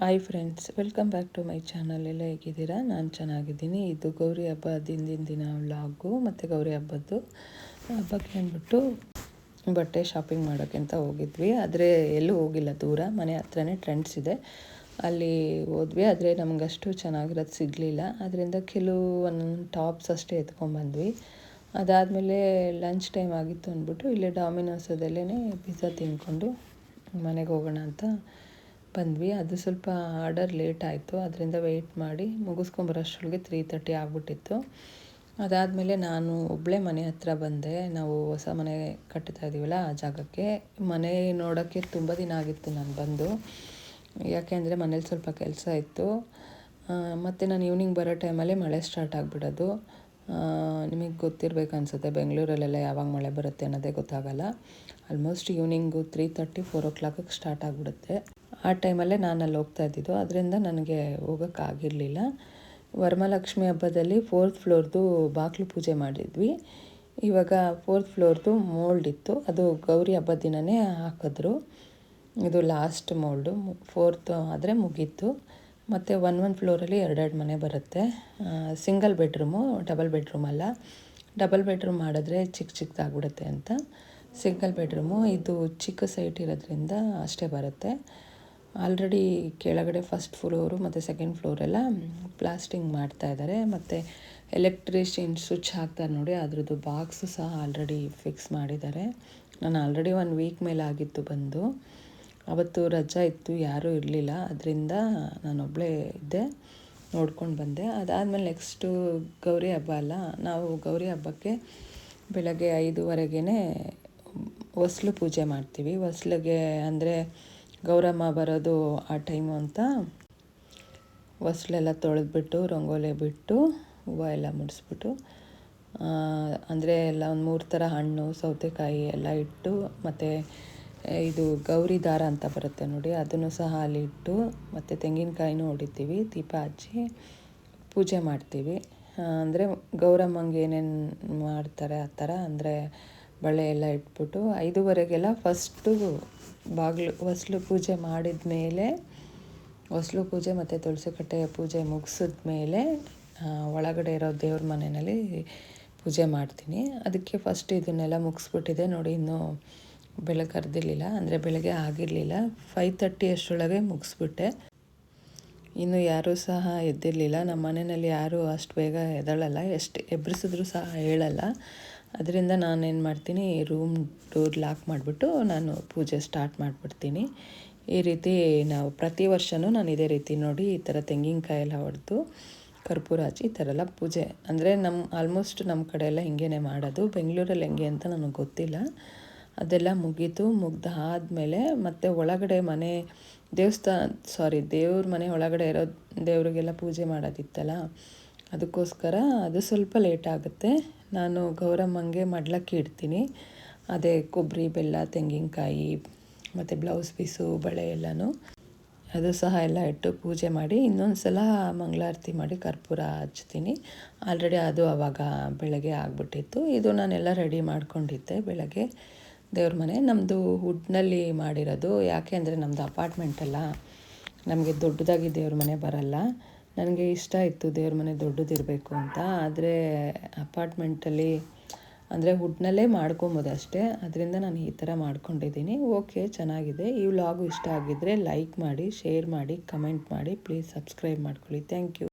Hi friends welcome back to my channel ಎಲ್ಲ ಹೇಗಿದ್ದೀರಾ? ನಾನು ಚೆನ್ನಾಗಿದ್ದೀನಿ. ಇದು ಗೌರಿ ಹಬ್ಬ, ಹಿಂದಿನ ದಿನ ವ್ಲಾಗು, ಮತ್ತು ಗೌರಿ ಹಬ್ಬದ್ದು. ಹಬ್ಬಕ್ಕೆ ಅಂದ್ಬಿಟ್ಟು ಬಟ್ಟೆ ಶಾಪಿಂಗ್ ಮಾಡೋಕ್ಕೆ ಅಂತ ಹೋಗಿದ್ವಿ. ಆದರೆ ಎಲ್ಲೂ ಹೋಗಿಲ್ಲ ದೂರ. ಮನೆ ಹತ್ರನೇ ಟ್ರೆಂಡ್ಸ್ ಇದೆ. ಅಲ್ಲಿ ಹೋದ್ವಿ, ಆದರೆ ನಮಗಷ್ಟು ಚೆನ್ನಾಗಿರೋದು ಸಿಗಲಿಲ್ಲ. ಅದರಿಂದ ಕೆಲವು ಒಂದೊಂದು ಟಾಪ್ಸ್ ಅಷ್ಟೇ ಎತ್ಕೊಂಡ್ಬಂದ್ವಿ ಅದಾದಮೇಲೆ ಲಂಚ್ ಟೈಮ್ ಆಗಿತ್ತು ಅಂದ್ಬಿಟ್ಟು ಇಲ್ಲೇ ಡಾಮಿನೋಸದಲ್ಲೇ ಪಿಜ್ಜಾ ತಿನ್ಕೊಂಡು ಮನೆಗೆ ಹೋಗೋಣ ಅಂತ ಬಂದ್ವಿ. ಅದು ಸ್ವಲ್ಪ ಆರ್ಡರ್ ಲೇಟ್ ಆಯಿತು. ಅದರಿಂದ ವೆಯ್ಟ್ ಮಾಡಿ ಮುಗಿಸ್ಕೊಂಬರೋಷ್ಟ್ರೊಳಗೆ ತ್ರೀ ತರ್ಟಿ ಆಗ್ಬಿಟ್ಟಿತ್ತು. ಅದಾದಮೇಲೆ ನಾನು ಒಬ್ಬಳೇ ಮನೆ ಹತ್ರ ಬಂದೆ. ನಾವು ಹೊಸ ಮನೆ ಕಟ್ಟುತ್ತಾ ಇದ್ದೀವಲ್ಲ ಆ ಜಾಗಕ್ಕೆ. ಮನೆ ನೋಡೋಕ್ಕೆ ತುಂಬ ದಿನ ಆಗಿತ್ತು ನಾನು ಬಂದು. ಯಾಕೆ ಅಂದರೆ ಮನೇಲಿ ಸ್ವಲ್ಪ ಕೆಲಸ ಇತ್ತು. ಮತ್ತು ನಾನು ಈವ್ನಿಂಗ್ ಬರೋ ಟೈಮಲ್ಲಿ ಮಳೆ ಸ್ಟಾರ್ಟ್ ಆಗಿಬಿಡೋದು. ನಿಮಗೆ ಗೊತ್ತಿರಬೇಕು ಅನಿಸುತ್ತೆ, ಬೆಂಗಳೂರಲ್ಲೆಲ್ಲ ಯಾವಾಗ ಮಳೆ ಬರುತ್ತೆ ಅನ್ನೋದೇ ಗೊತ್ತಾಗಲ್ಲ. Almost evening three thirty four ಓ ಕ್ಲಾಕಿಗೆ ಸ್ಟಾರ್ಟ್ ಆಗಿಬಿಡುತ್ತೆ. ಆ ಟೈಮಲ್ಲೇ ನಾನು ಅಲ್ಲಿ ಹೋಗ್ತಾ ಇದ್ದಿದ್ದು ಅದರಿಂದ ನನಗೆ ಹೋಗೋಕ್ಕಾಗಿರಲಿಲ್ಲ ವರಮಹಾಲಕ್ಷ್ಮಿ ಹಬ್ಬದಲ್ಲಿ ಫೋರ್ತ್ ಫ್ಲೋರ್ದು ಬಾಗಿಲು ಪೂಜೆ ಮಾಡಿದ್ವಿ. ಇವಾಗ ಫೋರ್ತ್ ಫ್ಲೋರ್ದು ಮೋಲ್ಡ್ ಇತ್ತು, ಅದು ಗೌರಿ ಹಬ್ಬ ದಿನವೇ ಹಾಕಿದ್ರು. ಇದು ಲಾಸ್ಟ್ ಮೋಲ್ಡು ಫೋರ್ತ್ ಆದರೆ ಮುಗೀತು. ಮತ್ತು ಒನ್ ಒನ್ ಫ್ಲೋರಲ್ಲಿ ಎರಡೆರಡು ಮನೆ ಬರುತ್ತೆ. ಸಿಂಗಲ್ ಬೆಡ್ರೂಮು, ಡಬಲ್ ಬೆಡ್ರೂಮ್ ಅಲ್ಲ. ಡಬಲ್ ಬೆಡ್ರೂಮ್ ಮಾಡಿದ್ರೆ ಚಿಕ್ಕ ಚಿಕ್ಕದಾಗ್ಬಿಡುತ್ತೆ ಅಂತ. ಸಿಂಗಲ್ ಬೆಡ್ರೂಮು, ಇದು ಚಿಕ್ಕ ಸೈಟ್ ಇರೋದ್ರಿಂದ ಅಷ್ಟೇ ಬರುತ್ತೆ. ಆಲ್ರೆಡಿ ಕೆಳಗಡೆ ಫಸ್ಟ್ ಫ್ಲೋರು ಮತ್ತು ಸೆಕೆಂಡ್ ಫ್ಲೋರೆಲ್ಲ ಪ್ಲಾಸ್ಟಿಂಗ್ ಮಾಡ್ತಾ ಇದ್ದಾರೆ ಮತ್ತು ಎಲೆಕ್ಟ್ರಿಷಿಯನ್ ಸ್ವಿಚ್ ಹಾಕ್ತಾರೆ ನೋಡಿ, ಅದ್ರದ್ದು ಬಾಕ್ಸು ಸಹ ಆಲ್ರೆಡಿ ಫಿಕ್ಸ್ ಮಾಡಿದ್ದಾರೆ. ನಾನು ಆಲ್ರೆಡಿ ಒನ್ ವೀಕ್ ಮೇಲೆ ಆಗಿತ್ತು ಬಂದು. ಅವತ್ತು ರಜಾ ಇತ್ತು, ಯಾರೂ ಇರಲಿಲ್ಲ. ಅದರಿಂದ ನಾನೊಬ್ಬಳೇ ಇದ್ದೆ, ನೋಡ್ಕೊಂಡು ಬಂದೆ. ಅದಾದಮೇಲೆ ನೆಕ್ಸ್ಟು ಗೌರಿ ಹಬ್ಬ ಅಲ್ಲ, ನಾವು ಗೌರಿ ಹಬ್ಬಕ್ಕೆ ಬೆಳಗ್ಗೆ ಐದುವರೆಗೇ ಹೊಸ್ಲು ಪೂಜೆ ಮಾಡ್ತೀವಿ. ಹೊಸ್ಲಿಗೆ ಅಂದರೆ ಗೌರಮ್ಮ ಬರೋದು ಆ ಟೈಮು ಅಂತ ಹೊಸ್ಲೆಲ್ಲ ತೊಳೆದ್ಬಿಟ್ಟು, ರಂಗೋಲೆ ಬಿಟ್ಟು, ಹೂವು ಎಲ್ಲ ಮುಡಿಸ್ಬಿಟ್ಟು ಅಂದರೆ ಎಲ್ಲ ಒಂದು ಮೂರು ಥರ ಹಣ್ಣು, ಸೌತೆಕಾಯಿ ಎಲ್ಲ ಇಟ್ಟು, ಮತ್ತು ಇದು ಗೌರಿ ದಾರ ಅಂತ ಬರುತ್ತೆ ನೋಡಿ, ಅದನ್ನು ಸಹ ಅಲ್ಲಿ ಇಟ್ಟು ಮತ್ತು ತೆಂಗಿನಕಾಯಿನೂ ಹೊಡಿತೀವಿ, ದೀಪ ಹಚ್ಚಿ ಪೂಜೆ ಮಾಡ್ತೀವಿ. ಅಂದರೆ ಗೌರಮ್ಮಂಗೆ ಏನೇನು ಮಾಡ್ತಾರೆ ಆ ಥರ, ಅಂದರೆ ಬಳೆ ಎಲ್ಲ ಇಟ್ಬಿಟ್ಟು ಐದುವರೆಗೆಲ್ಲ ಫಸ್ಟು ಬಾಗಿಲು, ಹೊಸ್ಲು ಪೂಜೆ ಮಾಡಿದ ಮೇಲೆ, ಹೊಸ್ಲು ಪೂಜೆ ಮತ್ತು ತುಳಸಿ ಕಟ್ಟೆಯ ಪೂಜೆ ಮುಗಿಸಿದ ಮೇಲೆ ಒಳಗಡೆ ಇರೋ ದೇವ್ರ ಮನೆಯಲ್ಲಿ ಪೂಜೆ ಮಾಡ್ತೀನಿ. ಅದಕ್ಕೆ ಫಸ್ಟ್ ಇದನ್ನೆಲ್ಲ ಮುಗಿಸ್ಬಿಟ್ಟಿದೆ ನೋಡಿ, ಇನ್ನೂ ಬೆಳಗ್ಗೆ ಕರೆದಿರಲಿಲ್ಲ ಅಂದರೆ ಬೆಳಗ್ಗೆ ಆಗಿರಲಿಲ್ಲ. ಫೈವ್ ತರ್ಟಿ ಅಷ್ಟರೊಳಗೆ ಮುಗಿಸ್ಬಿಟ್ಟೆ. ಇನ್ನು ಯಾರೂ ಸಹ ಎದ್ದಿರಲಿಲ್ಲ. ನಮ್ಮ ಮನೆಯಲ್ಲಿ ಯಾರೂ ಅಷ್ಟು ಬೇಗ ಎದಳಲ್ಲ ಎಷ್ಟು ಎಬ್ಬರಿಸಿದ್ರು ಸಹ ಹೇಳಲ್ಲ. ಅದರಿಂದ ನಾನೇನು ಮಾಡ್ತೀನಿ ರೂಮ್ ಡೋರ್ ಲಾಕ್ ಮಾಡಿಬಿಟ್ಟು ನಾನು ಪೂಜೆ ಸ್ಟಾರ್ಟ್ ಮಾಡಿಬಿಡ್ತೀನಿ. ಈ ರೀತಿ ನಾವು ಪ್ರತಿ ವರ್ಷವೂ ನಾನು ಇದೇ ರೀತಿ ನೋಡಿ ಈ ಥರ ತೆಂಗಿನಕಾಯಿ ಎಲ್ಲ ಹೊಡೆದು, ಕರ್ಪೂರ ಹಚ್ಚಿ ಈ ಥರ ಎಲ್ಲ ಪೂಜೆ. ಅಂದರೆ ನಮ್ಮ ಆಲ್ಮೋಸ್ಟ್ ನಮ್ಮ ಕಡೆ ಎಲ್ಲ ಹಿಂಗೇ ಮಾಡೋದು. ಬೆಂಗಳೂರಲ್ಲಿ ಹೆಂಗೆ ಅಂತ ನನಗೆ ಗೊತ್ತಿಲ್ಲ. ಅದೆಲ್ಲ ಮುಗೀತು. ಆದಮೇಲೆ ಮತ್ತು ಒಳಗಡೆ ಮನೆ ದೇವಸ್ಥಾನ ಸಾರಿ ದೇವ್ರ ಮನೆ ಒಳಗಡೆ ಇರೋ ದೇವರಿಗೆಲ್ಲ ಪೂಜೆ ಮಾಡೋದಿತ್ತಲ್ಲ, ಅದಕ್ಕೋಸ್ಕರ ಅದು ಸ್ವಲ್ಪ ಲೇಟ್ ಆಗುತ್ತೆ. ನಾನು ಗೌರಮ್ಮಂಗೆ ಮಡ್ಲಕ್ಕಿ ಇಡ್ತೀನಿ. ಅದೇ ಕೊಬ್ಬರಿ, ಬೆಲ್ಲ, ತೆಂಗಿನಕಾಯಿ, ಮತ್ತು ಬ್ಲೌಸ್ ಪೀಸು ಬಳೆ ಎಲ್ಲನೂ. ಅದು ಸಹ ಎಲ್ಲ ಇಟ್ಟು ಪೂಜೆ ಮಾಡಿ ಇನ್ನೊಂದು ಸಲ ಮಂಗಳಾರತಿ ಮಾಡಿ ಕರ್ಪೂರ ಹಚ್ತೀನಿ. ಆಲ್ರೆಡಿ ಅದು ಆವಾಗ ಬೆಳಗ್ಗೆ ಆಗಿಬಿಟ್ಟಿತ್ತು. ಇದು ನಾನೆಲ್ಲ ರೆಡಿ ಮಾಡ್ಕೊಂಡಿದ್ದೆ ಬೆಳಗ್ಗೆ. ದೇವ್ರ ಮನೆ. ನಮ್ಮದು ವುಡ್ನಲ್ಲಿ ಮಾಡಿರೋದು. ಯಾಕೆ ಅಂದರೆ ನಮ್ಮದು ಅಲ್ಲ. ನಮಗೆ ದೊಡ್ಡದಾಗಿ ದೇವ್ರ ಮನೆ ಬರಲ್ಲ. ನನಗೆ ಇಷ್ಟ ಇತ್ತು ದೇವ್ರ ಮನೆ ದೊಡ್ಡದಿರಬೇಕು ಅಂತ. ಆದರೆ ಅಪಾರ್ಟ್ಮೆಂಟಲ್ಲಿ ಅಂದರೆ ವುಡ್ನಲ್ಲೇ ಮಾಡ್ಕೊಬೋದು ಅಷ್ಟೇ. ಅದರಿಂದ ನಾನು ಈ ಥರ ಮಾಡ್ಕೊಂಡಿದ್ದೀನಿ. ಓಕೆ, ಚೆನ್ನಾಗಿದೆ. ಈ ವ್ಲಾಗು ಇಷ್ಟ ಆಗಿದ್ದರೆ ಲೈಕ್ ಮಾಡಿ, ಶೇರ್ ಮಾಡಿ, ಕಮೆಂಟ್ ಮಾಡಿ. ಪ್ಲೀಸ್ ಸಬ್ಸ್ಕ್ರೈಬ್ ಮಾಡ್ಕೊಳ್ಳಿ. Thank you.